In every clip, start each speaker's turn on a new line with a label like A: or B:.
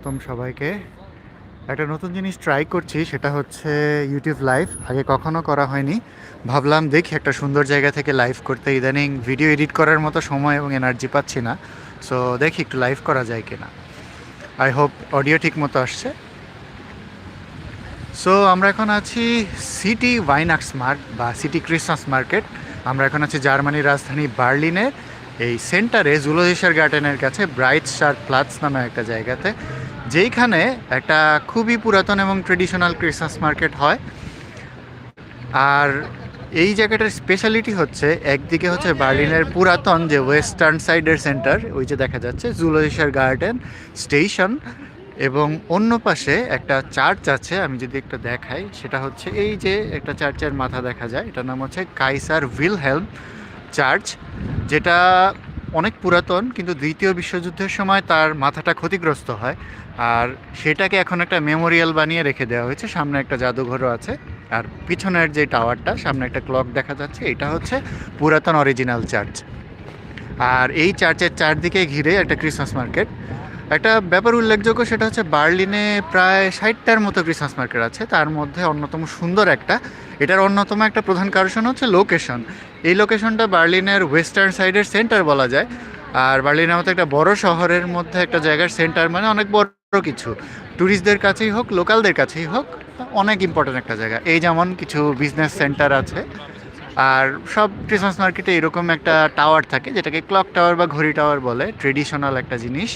A: প্রথম সবাইকে। একটা নতুন জিনিস ট্রাই করছি, সেটা হচ্ছে ইউটিউব লাইভ আগে কখনো করা হয়নি। ভাবলাম দেখি একটা সুন্দর জায়গা থেকে লাইভ করতে। ইদানিং ভিডিও এডিট করার মতো সময় এবং এনার্জি পাচ্ছি না। সো দেখি একটু লাইভ করা যায় কিনা। আই হোপ অডিও ঠিক মতো আসছে। সো আমরা এখন আছি সিটি ওয়াইনাক্স মার্ট বা সিটি ক্রিসমাস মার্কেট আমরা এখন আছি জার্মানির রাজধানী বার্লিনের এই সেন্টারে জুলোজিসার গার্ডেনের কাছে ব্রাইট স্টার প্লাটস নামে একটা জায়গাতে। যেইখানে একটা খুবই পুরাতন এবং ট্রেডিশনাল ক্রিসমাস মার্কেট হয়। আর এই জায়গাটার স্পেশালিটি হচ্ছে, একদিকে হচ্ছে বার্লিনের পুরাতন যে ওয়েস্টার্ন সাইডের সেন্টার ওই যে দেখা যাচ্ছে জুলোজিসার গার্ডেন স্টেশন এবং অন্য পাশে একটা চার্চ আছে, আমি যদি একটা দেখাই, সেটা হচ্ছে এই যে একটা চার্চের মাথা দেখা যায়, এটার নাম হচ্ছে কাইসার উইলহেলম চার্চ যেটা অনেক পুরাতন, কিন্তু দ্বিতীয় বিশ্বযুদ্ধের সময় তার মাথাটা ক্ষতিগ্রস্ত হয়। আর সেটাকে এখন একটা মেমোরিয়াল বানিয়ে রেখে দেওয়া হয়েছে। সামনে একটা জাদুঘরও আছে। আর পিছনের যে টাওয়ারটা, সামনে একটা ক্লক দেখা যাচ্ছে, এটা হচ্ছে পুরাতন অরিজিনাল চার্চ। আর এই চার্চের চারদিকে ঘিরে একটা ক্রিসমাস মার্কেট। একটা ব্যাপার উল্লেখযোগ্য, সেটা হচ্ছে বার্লিনে প্রায় ষাটটার মতো ক্রিসমাস মার্কেট আছে। তার মধ্যে অন্যতম সুন্দর একটা, এটার অন্যতম একটা প্রধান কারণ হচ্ছে লোকেশন। এই লোকেশনটা বার্লিনের ওয়েস্টার্ন সাইডের সেন্টার বলা যায়। আর বার্লিনের মতো একটা বড় শহরের মধ্যে একটা জায়গার সেন্টার মানে অনেক বড় কিছু। ট্যুরিস্টদের কাছেই হোক লোকালদের কাছেই হোক, অনেক ইম্পর্ট্যান্ট একটা জায়গা। এই যেমন কিছু বিজনেস সেন্টার আছে, আর সব ক্রিসমাস মার্কেটে এরকম একটা টাওয়ার থাকে, যেটাকে ক্লক টাওয়ার বা ঘড়ি টাওয়ার বলে ট্রেডিশনাল একটা জিনিস।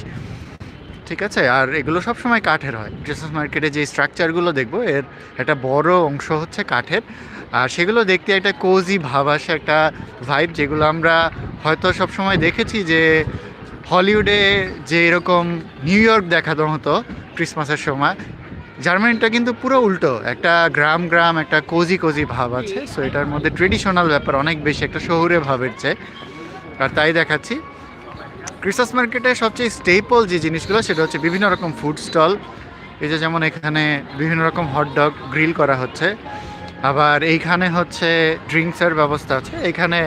A: ঠিক আছে? আর এগুলো সব সময় কাঠের হয়। ক্রিসমাস মার্কেটে যে স্ট্রাকচারগুলো দেখব, এর একটা বড় অংশ হচ্ছে কাঠের। আর সেগুলো দেখতে একটা কোজি ভাব আসে একটা ভাইব যেগুলো আমরা হয়তো সব সময় দেখেছি যে হলিউডে যে এরকম নিউ ইয়র্ক দেখানো হতো ক্রিসমাসের সময়, জার্মানিটা কিন্তু পুরো উল্টো। একটা গ্রাম গ্রাম, একটা কোজি কোজি ভাব আছে। সো এটার মধ্যে ট্রেডিশনাল ব্যাপার অনেক বেশি, একটা শহুরে ভাবের চেয়ে। আর তাই দেখাচ্ছি। ক্রিসমাস মার্কেটে সবচেয়ে স্টেপল যে জিনিসগুলো, সেটা হচ্ছে বিভিন্ন রকম ফুড স্টল এই যে যেমন এখানে বিভিন্ন রকম হটডগ গ্রিল করা হচ্ছে। আবার এইখানে হচ্ছে ড্রিঙ্কসের ব্যবস্থা আছে। এখানে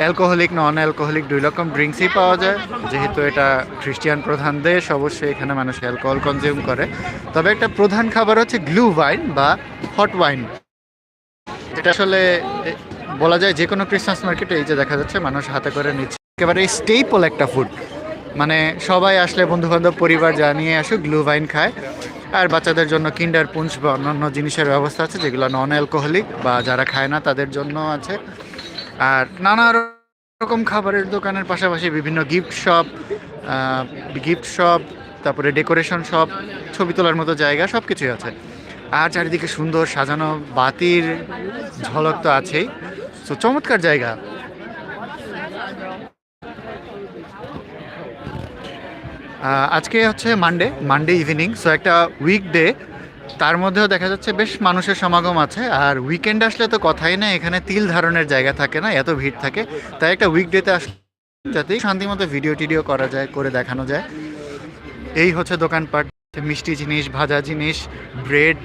A: অ্যালকোহলিক নন অ্যালকোহলিক দুই রকম ড্রিঙ্কসই পাওয়া যায়। যেহেতু এটা খ্রিস্টিয়ান প্রধান দেশ, অবশ্যই এখানে মানুষ অ্যালকোহল কনজিউম করে। তবে একটা প্রধান খাবার হচ্ছে গ্লু ওয়াইন বা হট ওয়াইন এটা আসলে বলা যায় যে কোনো ক্রিসমাস মার্কেটে এই যে দেখা যাচ্ছে, মানুষ হাতে করে নিচ্ছে। একেবারে স্টেপল একটা ফুড মানে সবাই আসলে বন্ধু বান্ধব পরিবার যা নিয়ে আসুক গ্লু ওয়াইন খায়। আর বাচ্চাদের জন্য কিন্ডার পুঞ্চ বা অন্যান্য জিনিসের ব্যবস্থা আছে, যেগুলো নন অ্যালকোহলিক বা যারা খায় না, তাদের জন্য আছে। আর নানা রকম খাবারের দোকানের পাশাপাশি বিভিন্ন গিফট শপ গিফট শপ তারপরে ডেকোরেশন শপ ছবি তোলার মতো জায়গা সব কিছুই আছে। আর চারিদিকে সুন্দর সাজানো বাতির ঝলক তো আছেই। তো চমৎকার জায়গা। আজকে হচ্ছে মানডে মানডে ইভিনিং সো একটা উইকডে তার মধ্যেও দেখা যাচ্ছে বেশ মানুষের সমাগম আছে, আর উইকেন্ড আসলে তো কথাই না এখানে তিল ধারণের জায়গা থাকে না, এত ভিড় থাকে। তাই একটা উইকডেতে আস যাতে শান্তিমতো ভিডিও টিডিও করা যায়, করে দেখানো যায়। এই হচ্ছে দোকানপাট, মিষ্টি জিনিস, ভাজা জিনিস ব্রেড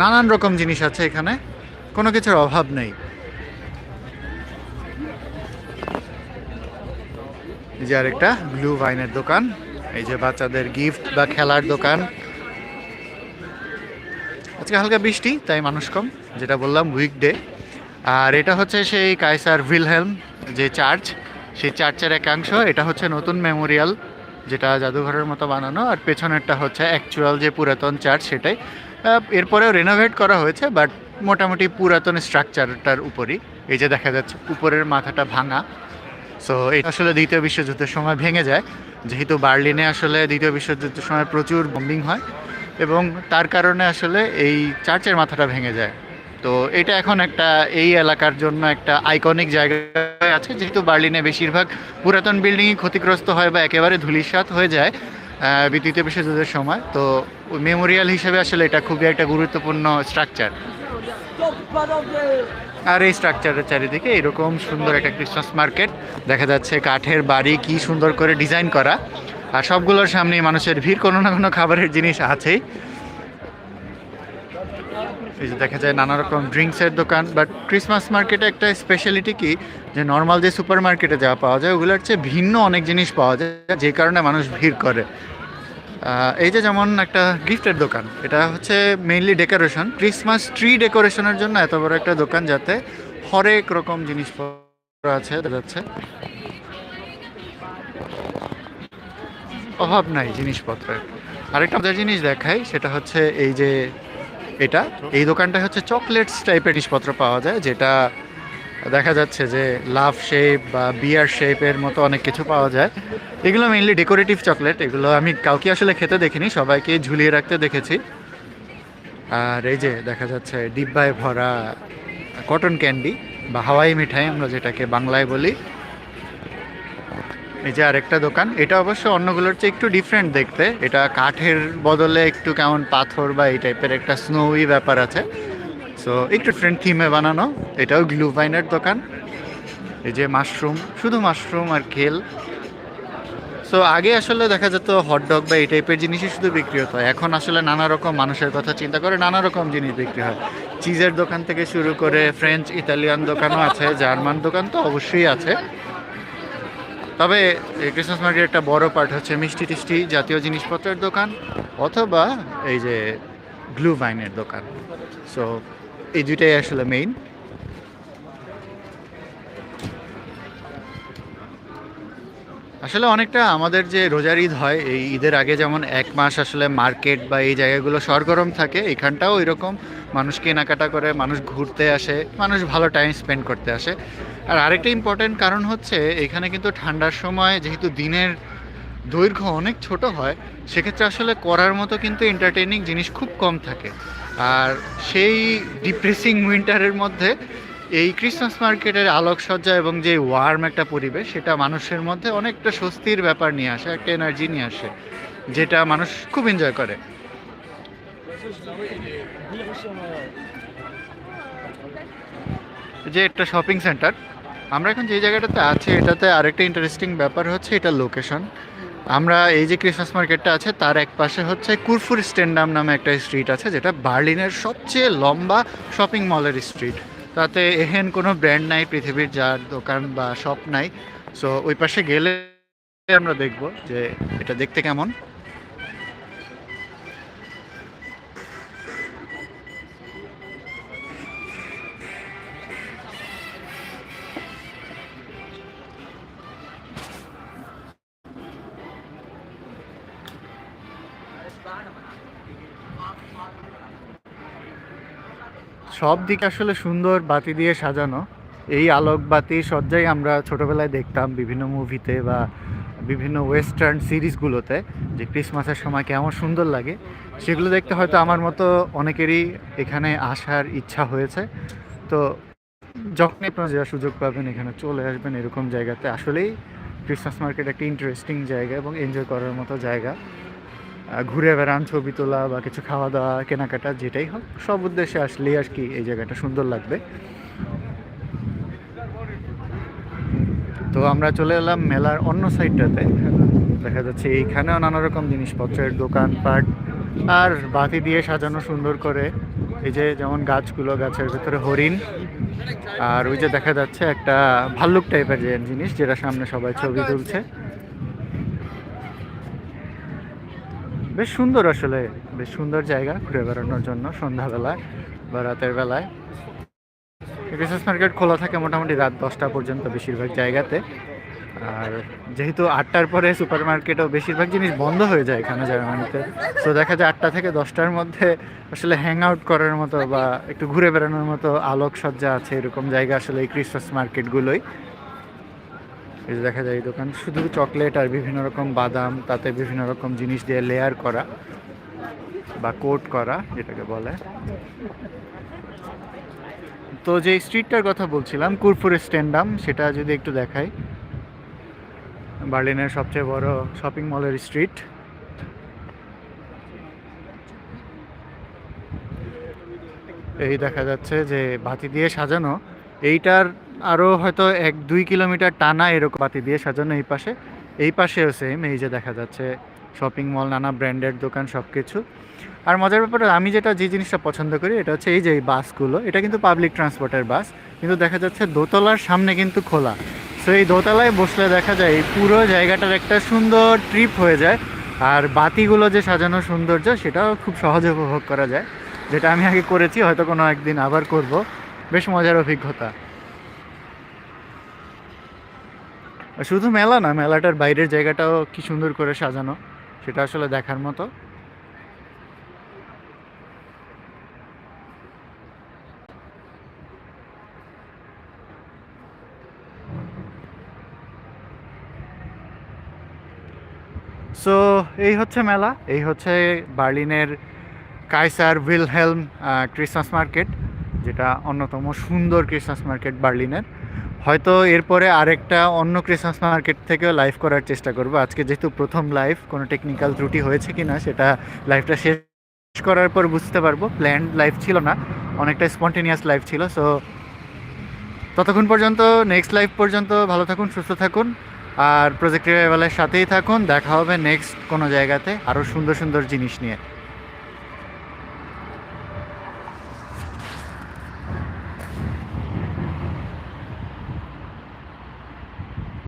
A: নানান রকম জিনিস আছে এখানে। কোনো কিছুর অভাব নেই। এই যে আরেকটা ব্লু ওয়াইনের দোকান। এই যে বাচ্চাদের গিফট বা খেলার দোকান। আজকে হালকা বৃষ্টি, তাই মানুষ কম, যেটা বললাম উইকডে আর এটা হচ্ছে সেই কাইসার ভিলহেলম যে চার্চ সেই চার্চের একাংশ এটা হচ্ছে নতুন মেমোরিয়াল যেটা জাদুঘরের মতো বানানো। আর পেছনেরটা হচ্ছে অ্যাকচুয়াল যে পুরাতন চার্চ সেটাই। এরপরেও রেনোভেট করা হয়েছে বাট মোটামুটি পুরাতন স্ট্রাকচারটার উপরই। এই যে দেখা যাচ্ছে, উপরের মাথাটা ভাঙা। সো এটা আসলে দ্বিতীয় বিশ্বযুদ্ধের সময় ভেঙে যায়। যেহেতু বার্লিনে আসলে দ্বিতীয় বিশ্বযুদ্ধের সময় প্রচুর বম্বিং হয় এবং তার কারণে আসলে এই চার্চের মাথাটা ভেঙে যায়। তো এটা এখন একটা এই এলাকার জন্য একটা আইকনিক জায়গায় আছে। যেহেতু বার্লিনে বেশিরভাগ পুরাতন বিল্ডিংই ক্ষতিগ্রস্ত হয় বা একেবারে ধূলিসাৎ হয়ে যায় দ্বিতীয় বিশ্বযুদ্ধের সময়। তো মেমোরিয়াল হিসেবে আসলে এটা খুবই একটা গুরুত্বপূর্ণ স্ট্রাকচার আর এই স্ট্রাকচারের চারিদিকে এরকম সুন্দর একটা ক্রিসমাস মার্কেট দেখা যাচ্ছে। কাঠের বাড়ি কি সুন্দর করে ডিজাইন করা। আর সবগুলোর সামনে মানুষের ভিড় কোনো না কোনো খাবারের জিনিস আছেই। এই যে দেখা যায় নানা রকম ড্রিঙ্কসের দোকান, বাট ক্রিসমাস মার্কেটে একটা স্পেশালিটি কি? যে নর্মাল যে সুপার মার্কেটে যা পাওয়া যায়, ওগুলোর চেয়ে ভিন্ন অনেক জিনিস পাওয়া যায়, যে কারণে মানুষ ভিড় করে। এই যে যেমন একটা গিফটের দোকান, এটা হচ্ছে মেইনলি ডেকোরেশন ক্রিসমাস ট্রি ডেকোরেশনের জন্য এত বড় একটা দোকান যাতে হরেক রকম জিনিসপত্র আছে, দেখা যাচ্ছে। অভাব নাই জিনিসপত্রের। আরেকটা মজার জিনিস দেখাই, সেটা হচ্ছে এই যে এটা, এই দোকানটা হচ্ছে চকলেটস টাইপের জিনিসপত্র পাওয়া যায়, যেটা দেখা যাচ্ছে যে লাভ শেপ বা বিয়ার শেপের মতো অনেক কিছু পাওয়া যায়। এগুলো মেইনলি ডেকোরেটিভ চকলেট এগুলো আমি কাউকে আসলে খেতে দেখিনি, সবাইকে ঝুলিয়ে রাখতে দেখেছি। আর এই যে দেখা যাচ্ছে ডিব্বায় ভরা কটন ক্যান্ডি বা হাওয়াই মিঠাই আমরা যেটাকে বাংলায় বলি এই যে আরেকটা দোকান, এটা অবশ্য অন্যগুলোর চেয়ে একটু ডিফারেন্ট দেখতে। এটা কাঠের বদলে একটু কেমন পাথর বা এই টাইপের একটা স্নোই ব্যাপার আছে। সো একটু ডিফারেন্ট থিমে বানানো। এটাও গ্লুভাইনের দোকান। এই যে মাশরুম শুধু মাশরুম আর খেল সো আগে আসলে দেখা যেত হটডগ বা এই টাইপের জিনিসই শুধু বিক্রি হতো। এখন আসলে নানা রকম মানুষের কথা চিন্তা করে নানা রকম জিনিস বিক্রি হয়। চিজের দোকান থেকে শুরু করে ফ্রেঞ্চ ইতালিয়ান দোকানও আছে জার্মান দোকান তো অবশ্যই আছে। তবে ক্রিসমাস মার্কেট একটা বড় পার্ট হচ্ছে মিষ্টি টিষ্টি জাতীয় জিনিসপত্রের দোকান অথবা এই যে গ্লু ভাইনের দোকান। সো এই দুইটাই আসলে মেইন আসলে অনেকটা আমাদের যে রোজার ঈদ হয়, এই ঈদের আগে যেমন এক মাস আসলে মার্কেট বা এই জায়গাগুলো সরগরম থাকে, এখানটাও এরকম মানুষ কেনাকাটা করে, মানুষ ঘুরতে আসে, মানুষ ভালো টাইম স্পেন্ড করতে আসে। আর আরেকটা ইম্পর্টেন্ট কারণ হচ্ছে, এখানে কিন্তু ঠান্ডার সময় যেহেতু দিনের দৈর্ঘ্য অনেক ছোট হয়, সেক্ষেত্রে আসলে করার মতো কিন্তু এন্টারটেইনিং জিনিস খুব কম থাকে। আর সেই ডিপ্রেসিং উইন্টারের মধ্যে এই ক্রিসমাস মার্কেটের আলোকসজ্জা এবং যে ওয়ার্ম একটা পরিবেশ, সেটা মানুষের মধ্যে অনেকটা স্বস্তির ব্যাপার নিয়ে আসে, একটা এনার্জি নিয়ে আসে, যেটা মানুষ খুব এনজয় করে। যে একটা শপিং সেন্টার আমরা এখন যে জায়গাটাতে আছি, এটাতে আরেকটা ইন্টারেস্টিং ব্যাপার হচ্ছে এটা লোকেশন আমরা এই যে ক্রিসমাস মার্কেটটা আছে, তার এক পাশে হচ্ছে কুরফুর স্ট্যান্ডাম নামে একটা স্ট্রিট আছে, যেটা বার্লিনের সবচেয়ে লম্বা শপিং মলের স্ট্রিট তাতে এহেন কোনো ব্র্যান্ড নাই পৃথিবীর, যার দোকান বা শপ নাই। সো ওই পাশে গেলে আমরা দেখব যে এটা দেখতে কেমন। সব দিকে আসলে সুন্দর বাতি দিয়ে সাজানো। এই আলোক বাতি সজ্জাই আমরা ছোটবেলায় দেখতাম বিভিন্ন মুভিতে বা বিভিন্ন ওয়েস্টার্ন সিরিজগুলোতে যে ক্রিসমাসের সময় কেমন সুন্দর লাগে। সেগুলো দেখতে হয়তো আমার মতো অনেকেরই এখানে আসার ইচ্ছা হয়েছে। তো যখন আপনারা যাওয়ার সুযোগ পাবেন, এখানে চলে আসবেন এরকম জায়গাতে। আসলেই ক্রিসমাস মার্কেট একটা ইন্টারেস্টিং জায়গা এবং এনজয় করার মতো জায়গা। ঘুরে বেড়ান, ছবি তোলা বা কিছু খাওয়া দাওয়া কেনাকাটা, যেটাই হোক, সব উদ্দেশ্যে আসলেই আর কি এই জায়গাটা সুন্দর লাগবে। তো আমরা চলে এলাম মেলার অন্য সাইডটাতে। দেখা যাচ্ছে এইখানেও নানা রকম জিনিসপত্রের দোকানপাট আর বাতি দিয়ে সাজানো সুন্দর করে। এই যে যেমন গাছগুলো, গাছের ভেতরে হরিণ আর ওই যে দেখা যাচ্ছে একটা ভাল্লুক টাইপের যে জিনিস যেটা সামনে সবাই ছবি তুলছে। বেশ সুন্দর আসলে, বেশ সুন্দর জায়গা ঘুরে বেড়ানোর জন্য সন্ধ্যাবেলায় বা রাতের বেলায়। ক্রিসমাস মার্কেট খোলা থাকে মোটামুটি রাত দশটা পর্যন্ত বেশিরভাগ জায়গাতে। আর যেহেতু আটটার পরে সুপার মার্কেটও বেশিরভাগ জিনিস বন্ধ হয়ে যায় এখানে জার্মানিতে। তো দেখা যায় আটটা থেকে দশটার মধ্যে আসলে হ্যাং আউট করার মতো বা একটু ঘুরে বেড়ানোর মতো আলোকসজ্জা আছে এরকম জায়গা আসলে এই ক্রিসমাস মার্কেটগুলোই এই যে দেখা যায় এই দোকান। শুধু চকলেট আর বিভিন্ন রকম বাদাম, তাতে বিভিন্ন রকম জিনিস দিয়ে লেয়ার করা বা কোট করা, যেটাকে বলে। তো যে স্ট্রিটটার কথা বলছিলাম কুরফুর স্ট্যান্ডাম সেটা যদি একটু দেখাই। বার্লিনের সবচেয়ে বড় শপিং মলের স্ট্রিট এই দেখা যাচ্ছে যে বাতি দিয়ে সাজানো। এইটার আরও হয়তো এক, দুই কিলোমিটার টানা এরকম বাতি দিয়ে সাজানো এই পাশে। এই পাশেও সেম এই যে দেখা যাচ্ছে শপিং মল নানা ব্র্যান্ডের দোকান সব কিছু আর মজার ব্যাপারে, আমি যেটা যে জিনিসটা পছন্দ করি, এটা হচ্ছে এই যে এই বাসগুলো। এটা কিন্তু পাবলিক ট্রান্সপোর্টের বাস, কিন্তু দেখা যাচ্ছে দোতলার সামনে কিন্তু খোলা। সো এই দোতলায় বসলে দেখা যায় এই পুরো জায়গাটার একটা সুন্দর ট্রিপ হয়ে যায়। আর বাতিগুলো যে সাজানো সৌন্দর্য, সেটাও খুব সহজে উপভোগ করা যায়। যেটা আমি আগে করেছি, হয়তো কোনো একদিন আবার করব। বেশ মজার অভিজ্ঞতা আর শুধু মেলা না, মেলাটার বাইরের জায়গাটাও কি সুন্দর করে সাজানো, সেটা আসলে দেখার মতো। সো এই হচ্ছে মেলা, এই হচ্ছে বার্লিনের কাইসার উইলহেলম ক্রিসমাস মার্কেট, যেটা অন্যতম সুন্দর ক্রিসমাস মার্কেট বার্লিনের। হয়তো এরপরে আরেকটা অন্য ক্রিসমাস মার্কেট থেকেও লাইভ করার চেষ্টা করব। আজকে যেহেতু প্রথম লাইভ কোনো টেকনিক্যাল ত্রুটি হয়েছে কি না সেটা লাইভটা শেষ করার পর বুঝতে পারব। প্ল্যান লাইভ ছিল না, অনেকটা স্পন্টেনিয়াস লাইভ ছিল। সো ততক্ষণ পর্যন্ত নেক্সট লাইভ পর্যন্ত ভালো থাকুন, সুস্থ থাকুন। আর প্রজেক্ট রিভাইভালের সাথেই থাকুন। দেখা হবে নেক্সট কোনো জায়গাতে আরও সুন্দর সুন্দর জিনিস নিয়ে।